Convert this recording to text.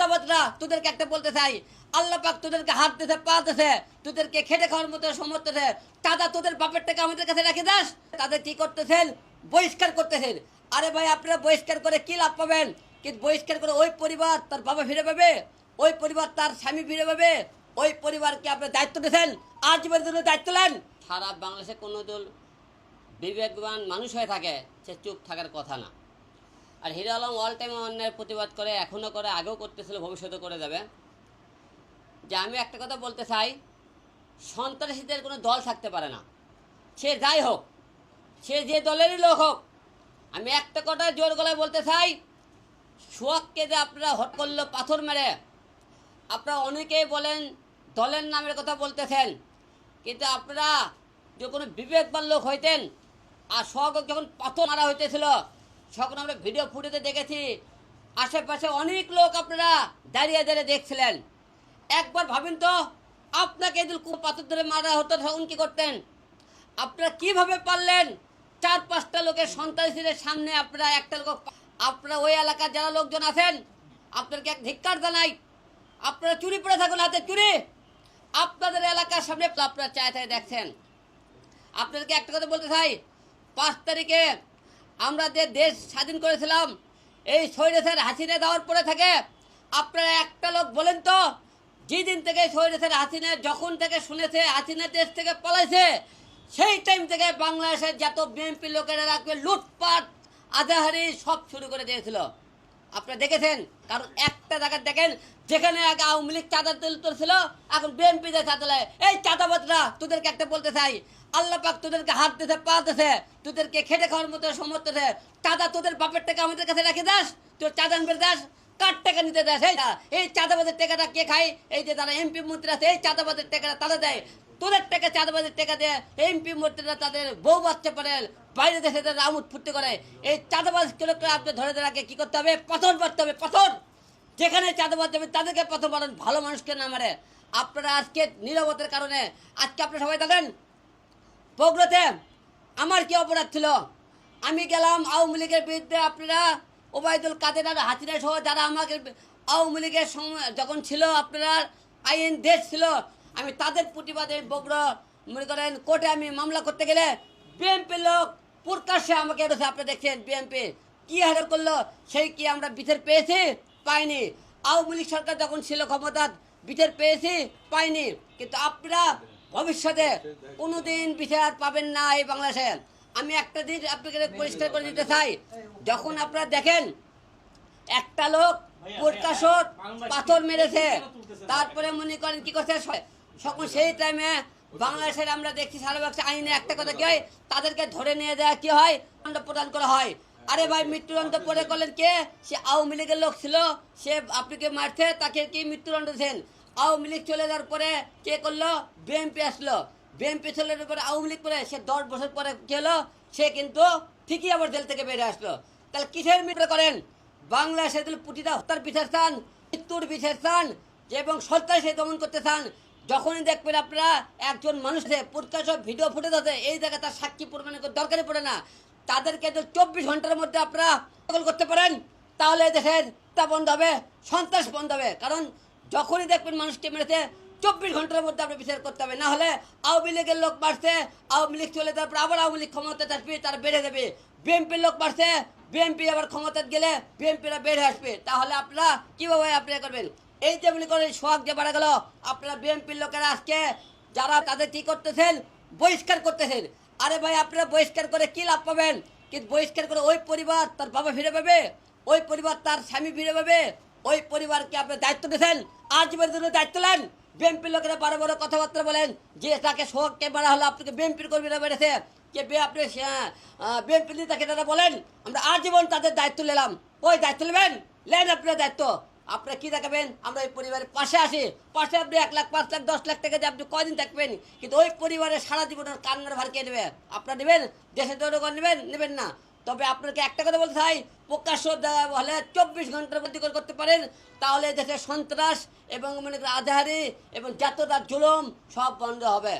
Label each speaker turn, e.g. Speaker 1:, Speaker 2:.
Speaker 1: চাঁদাবাদরা তোদেরকে একটা বলতে চাই। আল্লাহ পাক তোদেরকে হাত দিতে পা দিতে তোদেরকে খেটে খাওয়ার মতো সমর্থ চাঁদা তোদের বাপের টাকা আমাদের কাছে রেখে দাস তাদের কি করতেছেন? বহিষ্কার করতেছেন। আরে ভাই, আপনারা বহিষ্কার করে কি লাভ পাবেন? কিন্তু বহিষ্কার করে ওই পরিবার তার বাবা ফিরে পাবে, ওই পরিবার তার স্বামী ফিরে পাবে, ওই পরিবারকে আপনি দায়িত্ব দিয়েছেন। আজীবনের জন্য দায়িত্ব নেন। সারা বাংলাদেশে কোনো দল বিবেকবান মানুষ হয়ে থাকে সে চুপ থাকার কথা না। আর হিরো আলম অল টাইম অন্যায়ের প্রতিবাদ করে এখনও করে, আগেও করতেছিল ভবিষ্যতে করে যাবে। যে আমি একটা কথা বলতে চাই, সন্ত্রাসীদের কোনো দল থাকতে পারে না। সে যাই হোক, সে যে দলেরই লোক হোক, আমি একটা কথা জোর গলায় বলতে চাই সোয়াককে যে আপনারা হট করল, পাথর মেরে, আপনারা অনেকেই বলেন, দলের নামের কথা বলতেছেন, কিন্তু আপনারা যে কোনো বিবেকবান লোক হইতেন, আর সোহাগ যখন পাথর মারা হইতেছিল তখন আমরা ভিডিও ফুটেতে দেখেছি। আশেপাশে অনেক লোক আপনারা দাঁড়িয়ে দাঁড়িয়ে দেখছিলেন। একবার ভাবেন তো, আপনাকে খুব পাথর ধরে মারা হতো, তখন কি করতেন? আপনারা কীভাবে পারলেন? চার পাঁচটা লোকের সন্ত্রাসীদের সামনে আপনারা একটা লোক আপনারা ওই এলাকার যারা লোকজন আছেন, আপনাদেরকে এক ধিক্কার জানাই। আপনারা চুরি পড়ে থাকুন হাতে চুরি। আপনাদের এলাকার সামনে আপনারা চায় চায় দেখছেন। আপনাদেরকে একটা কথা বলতে চাই, পাঁচ তারিখে আমরা যে দেশ স্বাধীন করেছিলাম, এই সৈরেসের হাসিনে দেওয়ার পরে থাকে আপনারা একটা লোক বলেন তো, যেদিন থেকে সৈরেসের হাসিনে যখন থেকে শুনেছে, হাসিনা দেশ থেকে পলাইছে, সেই টাইম থেকে বাংলাদেশের যত বিএনপি লোকেরা রাখবে, লুটপাট, আজাহারি সব শুরু করে দিয়েছিল আপনারা দেখেছেন কারণ একটা জায়গা দেখেন, যেখানে আগে আওয়ামী লীগ চাঁদা তুলছিল এখন বিএনপি যে চাঁদা। এই চাঁদাবাদরা তোদেরকে একটা বলতে চাই আল্লাহ পাক তোদেরকে হাত দিতে পা দিতে তোদেরকে খেটে খাওয়ার মতো সমর্থ দেয় চাঁদা তোদের বাপের টাকা আমাদের কাছে রেখে দাস তোর চাঁদা আনবে দাস কার টাকা নিতে দেয় এই এই চাঁদাবাদের টাকাটা কে খায়? এই যে তারা এমপি মন্ত্রী আছে, এই চাঁদাবাদের টাকাটা তারা দেয়। তোদের টাকা চাঁদাবাদের টাকা দেয় এমপি মন্ত্রীরা তাদের বউ বাচ্চা পারে বাইরে দেশে তাদের আমুদ ফুর্তি করে। এই চাঁদাবাজ লোকরা আপনি ধরে রাখে, কি করতে হবে? পাথর মারতে হবে, পাথর। যেখানে চাঁদাবাদ যাবে, তাদেরকে পাথর মারেন ভালো মানুষকে না মারে। আপনারা আজকে নিরবতার কারণে, আজকে আপনারা সবাই দেখেন বগুড়াতে আমার কি অপরাধ ছিল? আমি গেলাম আওয়ামী লীগের বিরুদ্ধে আপনারা ওবায়দুল কাদের আর হাতিরা সহ যারা আমাকে আওয়ামী লীগের যখন ছিল আপনারা আইন দেশ ছিল, আমি তাদের প্রতিবাদে বগুড়া মনে করেন কোর্টে আমি মামলা করতে গেলে বিএনপি লোক প্রকাশ্যে আমাকে এসে আপনি দেখছেন বিএনপি। কি হারে করল? সেই কি আমরা বিচার পেয়েছি? পাইনি। আওয়ামী লীগ সরকার যখন ছিল ক্ষমতা বিচার পেয়েছি? পাইনি। কিন্তু আপনারা ভবিষ্যতে কোনোদিন বিচার পাবেন না এই বাংলাদেশে। আমি একটা দিন আপনাকে পরিষ্কার করে দিতে চাই। যখন আপনারা দেখেন, একটা লোক প্রকাশত পাথর মেরেছে, তারপরে মনে করেন কি করছে সকল সেই টাইমে বাংলাদেশের আমরা দেখছি সারা বাক্সে আইনে একটা কথা কি হয়? তাদেরকে ধরে নিয়ে যাওয়া কি হয়? দণ্ড প্রদান করা হয়। আরে ভাই, মৃত্যুদণ্ড পরে করলেন কে? সে আওয়ামী লীগের লোক ছিল। সে আপনাকে মারছে? তাকে কি মৃত্যুদণ্ড দিয়েছেন? আওয়ামী লীগ চলে যাওয়ার পরে কে করল? বিএনপি আসলো। বিএনপি চলে যাওয়ার পরে আওয়ামী লীগ পরে সে দশ বছর পরে কি হলো? সে কিন্তু ঠিকই আবার জেল থেকে বেরিয়ে আসলো। তাহলে কিসের মৃত্যু করেন? বাংলাদেশে যদি পুটিটা হত্যার বিচার চান, মৃত্যুর বিচার চান, এবং সরকার সে দমন করতে চান, যখনই দেখবেন আপনারা একজন মানুষের প্রকাশ ভিডিও ফুটে যাচ্ছে এই জায়গায় তার সাক্ষী প্রমাণের দরকারই পড়ে না। তাদেরকে যদি চব্বিশ ঘণ্টার মধ্যে আপনারা করতে পারেন, তাহলে দেশের তা বন্ধ হবে, সন্ত্রাস বন্ধ হবে। কারণ যখনই দেখবেন মানুষকে মেরেছে চব্বিশ ঘণ্টার মধ্যে আপনি বিচার করতে হবে। না হলে আওয়ামী লীগের লোক বাড়ছে, আওয়ামী লীগ চলে তারপর আবার আওয়ামী লীগ ক্ষমতা আসবে, তারা বেড়ে দেবে বিএনপির লোক মারছে বিএনপি আবার ক্ষমতা গেলে বিএনপিরা বেড়ে আসবে। তাহলে আপনারা কীভাবে আপনি করবেন? এই যে মনে করেন সোহাগ যে বাড়া গেল, আপনারা বিএনপির লোকেরা আজকে যারা তাদের কী করতেছেন? বহিষ্কার করতেছেন। আরে ভাই, আপনারা বহিষ্কার করে কি লাভ পাবেন? কিন্তু বহিষ্কার করে ওই পরিবার তার বাবা ফিরে পাবে, ওই পরিবার তার স্বামী ফিরে পাবে ওই পরিবারকে আপনি দায়িত্ব দিয়েছেন আজীবনের জন্য দায়িত্ব নেন বিএনপির লোকেরা বড় বড় কথাবার্তা বলেন, যে তাকে শোককে মারা হলো, আপনাকে বিএনপির কর্মীরা বেড়েছে কে বে আপনি বিএনপি নেতাকে তারা বলেন, আমরা আজীবন তাদের দায়িত্ব নিলাম। ওই দায়িত্ব নেবেন? নেন আপনার দায়িত্ব। আপনারা কি দেখাবেন? আমরা ওই পরিবারের পাশে আসি পাশে আপনি এক লাখ, পাঁচ লাখ, দশ লাখ টাকা দিয়ে আপনি কদিন থাকবেন? কিন্তু ওই পরিবারের সারা জীবনের কান্নার ভার কে নেবে? আপনারা নেবেন? দেশের জনগণ নেবেন? নেবেন না। তবে আপনাকে একটা কথা বলতে চাই, প্রকাশ্য হলে চব্বিশ ঘণ্টার মধ্যে করে করতে পারেন। তাহলে দেশের সন্ত্রাস এবং মনে করেন এবং জাতদার জুলুম সব বন্ধ হবে।